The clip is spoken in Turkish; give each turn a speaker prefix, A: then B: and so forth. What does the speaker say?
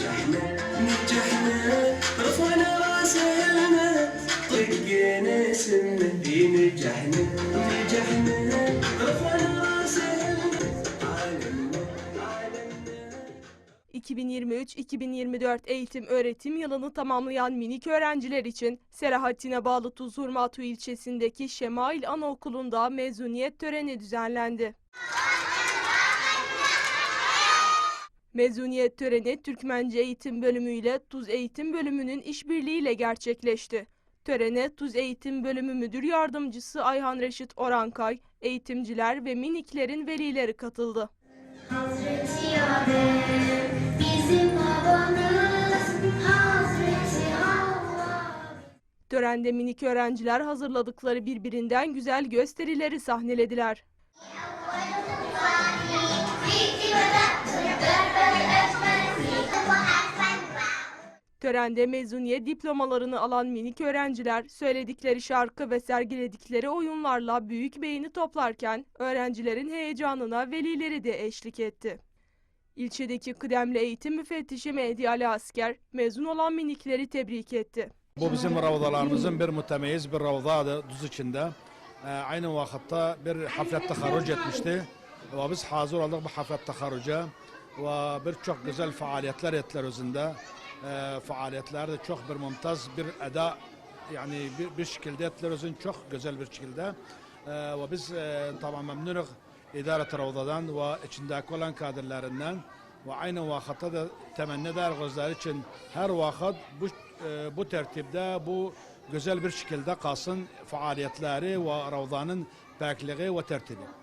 A: نجحنا نجحنا رفعنا راس الناس طقينا اسمنا في نجحنا نجحنا رفعنا راس الناس عالمنا عالمنا
B: 2023-2024 eğitim öğretim yılını tamamlayan minik öğrenciler için Selahattin'e bağlı Tuzhurmatu ilçesindeki Şemail Anaokulu'nda mezuniyet töreni düzenlendi. Mezuniyet töreni Türkmence Eğitim Bölümü ile Tuz Eğitim Bölümünün işbirliğiyle gerçekleşti. Törene Tuz Eğitim Bölümü Müdür Yardımcısı Ayhan Reşit Orankay, eğitimciler ve miniklerin velileri katıldı.
C: Hazreti Adem bizim babamız Hazreti Havva
B: Törende minik öğrenciler hazırladıkları birbirinden güzel gösterileri sahnelediler. Törende mezuniyet diplomalarını alan minik öğrenciler söyledikleri şarkı ve sergiledikleri oyunlarla büyük beğeni toplarken öğrencilerin heyecanına velileri de eşlik etti. İlçedeki kıdemli eğitim müfettişi Mehdi Ali Asker mezun olan minikleri tebrik etti.
D: Bu bizim ravdalarımızın bir mütemeyiz bir ravdadı düz içinde. Ee, aynı vakitte bir haflet teharruc etmişti. Ve biz hazır olduk bu haflet teharruca. Ve birçok güzel faaliyetler ettiler özünde. Ee, faaliyetler de çok bir mümtaz bir eda yani bir, bir şekilde özün çok güzel bir şekilde. Ee, ve biz e, tamam memnunuz idare ravdadan ve içindeki olan kadrlerinden ve aynı vakitte de temenni eder gözler için her vakit bu e, bu tertipte bu güzel bir şekilde kalsın faaliyetleri ve ravdanın bekliği ve tertibi.